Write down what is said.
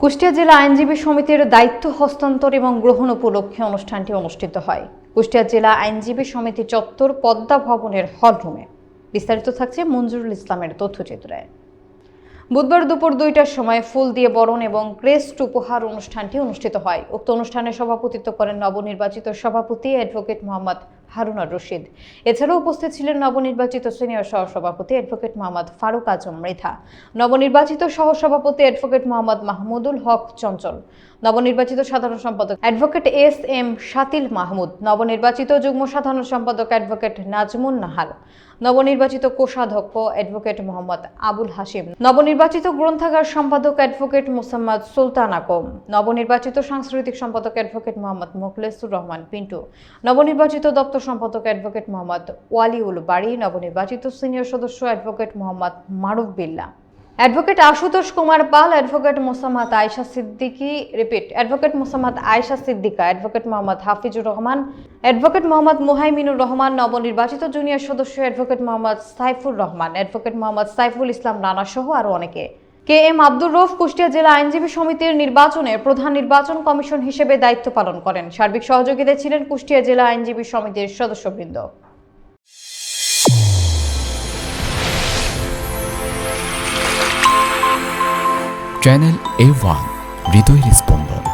কুষ্টিয়া জেলা আইনজীবী সমিতির দায়িত্ব হস্তান্তর এবং গ্রহণ উপলক্ষে অনুষ্ঠানটি অনুষ্ঠিত হয়। কুষ্টিয়া জেলা আইনজীবী সমিতি চত্বর পদ্মা ভবনের হলরুমে বিস্তারিত থাকছে মঞ্জুরুল ইসলামের তথ্যচিত্রে। বুধবার দুপুর দুইটার সময় ফুল দিয়ে বরণ এবং ক্রেস্ট উপহার অনুষ্ঠানটি অনুষ্ঠিত হয়। উক্ত অনুষ্ঠানে সভাপতিত্ব করেন নবনির্বাচিত সভাপতি অ্যাডভোকেট মোহাম্মদ হারুনার রশিদ। এছাড়াও উপস্থিত ছিলেন নবনির্বাচিত সিনিয়র সহসভাপতি অ্যাডভোকেট মোহাম্মদ ফারুক আজম মৃধা, নবনির্বাচিত সহসভাপতি অ্যাডভোকেট মোহাম্মদ মাহমুদুল হক চঞ্চল, নবনির্বাচিত সাধারণ সম্পাদক advocate S M Shatil Mahmud, নবনির্বাচিত যুগ্ম সাধারণ সম্পাদক অ্যাডভোকেট নাজমুন নাহাল নবনির্বাচিত কোষাধ্যক্ষ অ্যাডভোকেট মোহাম্মদ আবুল হাসিম নবনির্বাচিত গ্রন্থাগার সম্পাদক অ্যাডভোকেট মুসাম্মদ সুলতান আকম, নবনির্বাচিত সাংস্কৃতিক সম্পাদক অ্যাডভোকেট মোহাম্মদ মোখলেসুর রহমান পিন্টু, নবনির্বাচিত দপ্তর সম্পাদক অ্যাডভোকেট মোহাম্মদ ওয়ালিউল বাড়ি নবনির্বাচিত সিনিয়র সদস্য advocate Mohammad Maruf Billah. Advocate Ashutosh Kumar Pal, advocate Mosammat Ayesha Siddiqui, repeat, advocate Mosammat Ayesha Siddiqa, advocate Mohammad Hafizur Rahman, advocate Mohammad Muhaiminur Rahman, নবনির্বাচিত জুনিয়র সদস্য অ্যাডভোকেট মোহাম্মদ সাইফুর রহমান, অ্যাডভোকেট মোহাম্মদ সাইফুল ইসলাম রানা সহ আরও অনেকে। কে এম আব্দুর রৌফ কুষ্টিয়া জেলা আইনজীবী সমিতির নির্বাচনে প্রধান নির্বাচন কমিশন হিসেবে দায়িত্ব পালন করেন। সার্বিক সহযোগিতা ছিলেন কুষ্টিয়া জেলা আইনজীবী সমিতির সদস্যবৃন্দ। চ্যানেল এ ওয়ান, হৃদয়ের স্পন্দন।